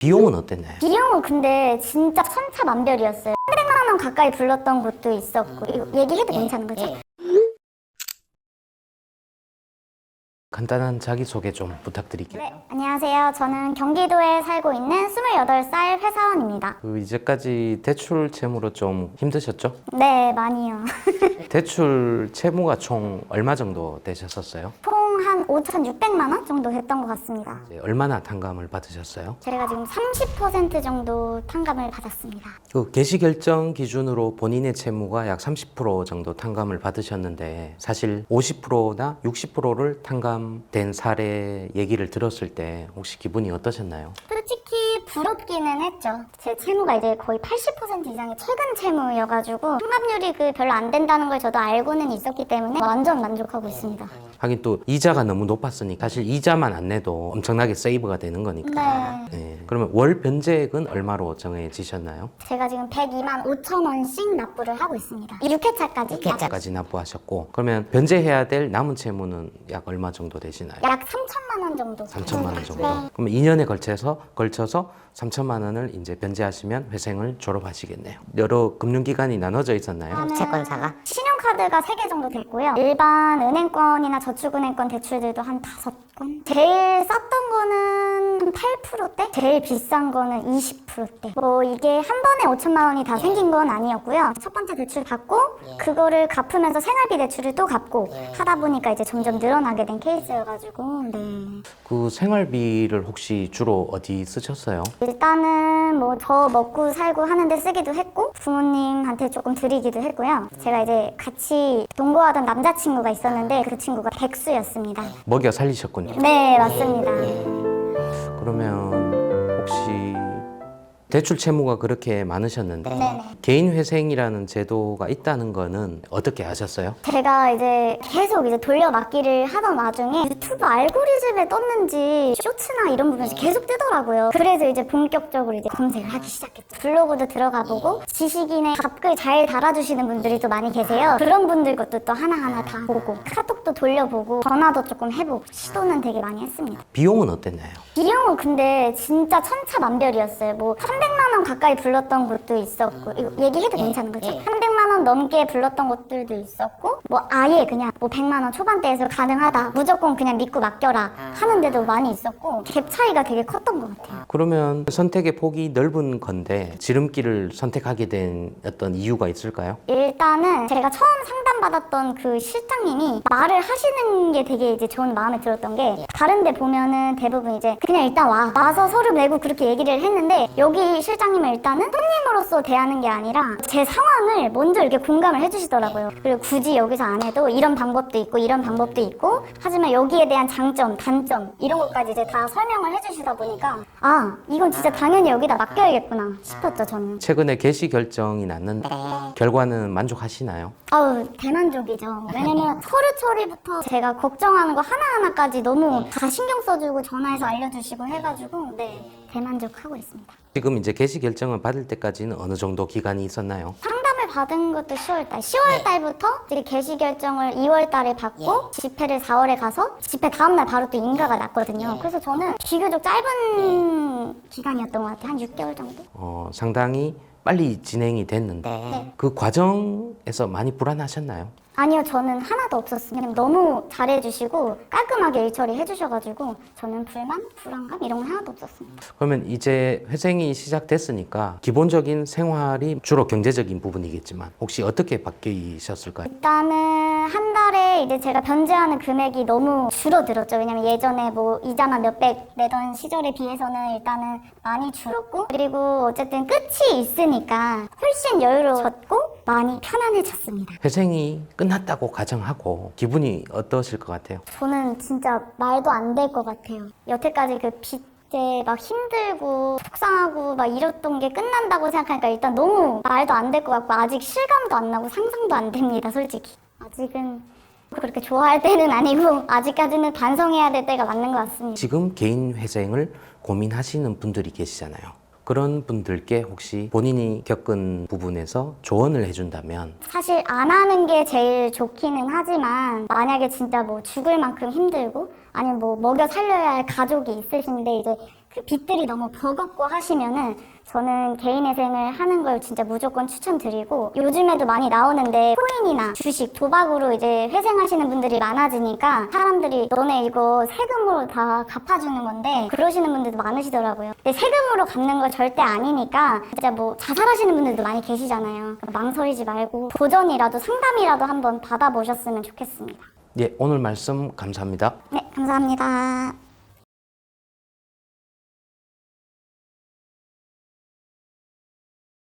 비용은 어땠나요? 비용은 근데 진짜 천차만별이었어요. 300만 원 가까이 불렀던 곳도 있었고 이거 얘기해도 괜찮은 거죠? 간단한 자기소개 좀 부탁드릴게요. 네, 안녕하세요. 저는 경기도에 살고 있는 28살 회사원입니다. 그 이제까지 대출 채무로 좀 힘드셨죠? 네, 많이요. 대출 채무가 총 얼마 정도 되셨었어요? 총한 5,600만 원 정도 됐던 것 같습니다. 이제 얼마나 탕감을 받으셨어요? 제가 지금 30% 정도 탕감을 받았습니다. 그 개시 결정 기준으로 본인의 채무가 약 30% 정도 탕감을 받으셨는데 사실 50%나 60%를 탕감된 사례 얘기를 들었을 때 혹시 기분이 어떠셨나요? 솔직히 부럽기는 했죠. 제 채무가 이제 거의 80% 이상의 최근 채무여가지고 탕감률이 그 별로 안 된다는 걸 저도 알고는 있었기 때문에 완전 만족하고 있습니다. 하긴 또 이자가 너무 높았으니까 사실 이자만 안 내도 엄청나게 세이브가 되는 거니까. 네. 네. 그러면 월 변제액은 얼마로 정해지셨나요? 제가 지금 102만 5천 원씩 납부를 하고 있습니다. 6회차까지 까지 납부하셨고 그러면 변제해야 될 남은 채무는 약 얼마 정도 되시나요? 약 3천만 원 정도. 3천만 원 정도. 네. 그러면 2년에 걸쳐서 걸쳐서 3천만 원을 이제 변제하시면 회생을 졸업하시겠네요. 여러 금융기관이 나눠져 있었나요? 채권사가 신용카드가 3개 정도 됐고요. 일반 은행권이나 저축은행권 대출들도 한 5건. 제일 쌌던 거는 한 8%대? 제일 비싼 거는 20%대. 뭐 이게 한 번에 5천만 원이 다 생긴 건 아니었고요. 첫 번째 대출 받고 그거를 갚으면서 생활비 대출을 또 갚고 하다 보니까 이제 점점 늘어나게 된 케이스여가지고 네. 그 생활비를 혹시 주로 어디 쓰셨어요? 일단은 뭐 저 먹고 살고 하는데 쓰기도 했고 부모님한테 조금 드리기도 했고요. 제가 이제 같이 동거하던 남자친구가 있었는데 그 친구가 백수였습니다. 먹여 살리셨군요. 네, 맞습니다. 그러면 대출 채무가 그렇게 많으셨는데 네네. 개인 회생이라는 제도가 있다는 거는 어떻게 아셨어요? 제가 이제 계속 이제 돌려막기를 하던 와중에 유튜브 알고리즘에 떴는지 쇼츠나 이런 부분에서 계속 뜨더라고요. 그래서 이제 본격적으로 이제 검색을 하기 시작했죠. 블로그도 들어가 보고 지식인의 답글 잘 달아주시는 분들이 또 많이 계세요. 그런 분들 것도 또 하나하나 다 보고 카톡도 돌려보고 전화도 조금 해보고 시도는 되게 많이 했습니다. 비용은 어땠나요? 비용은 근데 진짜 천차만별이었어요. 뭐 300만 원 가까이 불렀던 곳도 있었고 이거 얘기해도 괜찮은 거죠? 300만 원 넘게 불렀던 곳들도 있었고 뭐 아예 그냥 뭐 100만 원 초반대에서 가능하다 무조건 그냥 믿고 맡겨라 하는 데도 많이 있었고 갭 차이가 되게 컸던 것 같아요. 그러면 선택의 폭이 넓은 건데 지름길을 선택하게 된 어떤 이유가 있을까요? 일단은 제가 처음 상담받았던 그 실장님이 말을 하시는 게 되게 이제 저는 마음에 들었던 게 다른 데 보면은 대부분 이제 그냥 일단 와 와서 서류 내고 그렇게 얘기를 했는데 여기 실장님은 일단은 손님으로서 대하는 게 아니라 제 상황을 먼저 이렇게 공감을 해주시더라고요 그리고 굳이 여기서 안 해도 이런 방법도 있고 이런 방법도 있고 하지만 여기에 대한 장점 단점 이런 것까지 이제 다 설명을 해주시다 보니까 아 이건 진짜 당연히 여기다 맡겨야겠구나 싶었죠 저는 최근에 개시 결정이 났는데 결과는 만족하시나요? 아우 대만족이죠. 왜냐면 서류 처리부터 제가 걱정하는 거 하나하나까지 너무 다 신경 써주고 전화해서 알려주시고 해가지고 네 대만족하고 있습니다. 지금 이제 개시 결정을 받을 때까지는 어느 정도 기간이 있었나요? 상담을 받은 것도 10월달. 10월달부터 이제 개시 결정을 2월달에 받고 집회를 4월에 가서 집회 다음날 바로 또 인가가 났거든요. 그래서 저는 비교적 짧은 기간이었던 것 같아요. 한 6개월 정도. 어, 상당히 빨리 진행이 됐는데 네. 그 과정에서 많이 불안하셨나요? 아니요, 저는 하나도 없었어요. 그냥 너무 잘해주시고 깔끔하게 일 처리해주셔가지고 저는 불만, 불안감 이런 건 하나도 없었습니다. 그러면 이제 회생이 시작됐으니까 기본적인 생활이 주로 경제적인 부분이겠지만 혹시 어떻게 바뀌셨을까요? 일단은 한 달 에 이제 제가 변제하는 금액이 너무 줄어들었죠. 왜냐면 예전에 뭐 이자만 몇백 내던 시절에 비해서는 일단은 많이 줄었고 그리고 어쨌든 끝이 있으니까 훨씬 여유로워졌고 많이 편안해졌습니다. 회생이 끝났다고 가정하고 기분이 어떠실 것 같아요? 저는 진짜 말도 안 될 것 같아요. 여태까지 그 빚에 막 힘들고 속상하고 막 이랬던 게 끝난다고 생각하니까 일단 너무 말도 안 될 것 같고 아직 실감도 안 나고 상상도 안 됩니다, 솔직히. 아직은 그렇게 좋아할 때는 아니고 아직까지는 반성해야 될 때가 맞는 것 같습니다. 지금 개인 회생을 고민하시는 분들이 계시잖아요. 그런 분들께 혹시 본인이 겪은 부분에서 조언을 해준다면 사실 안 하는 게 제일 좋기는 하지만 만약에 진짜 뭐 죽을 만큼 힘들고 아니면 뭐 먹여 살려야 할 가족이 있으신데 이제 그 빚들이 너무 버겁고 하시면은 저는 개인회생을 하는 걸 진짜 무조건 추천드리고 요즘에도 많이 나오는데 코인이나 주식, 도박으로 이제 회생하시는 분들이 많아지니까 사람들이 너네 이거 세금으로 다 갚아주는 건데 그러시는 분들도 많으시더라고요. 근데 세금으로 갚는 거 절대 아니니까 진짜 뭐 자살하시는 분들도 많이 계시잖아요. 망설이지 말고 도전이라도 상담이라도 한번 받아보셨으면 좋겠습니다. 예, 오늘 말씀 감사합니다. 네, 감사합니다.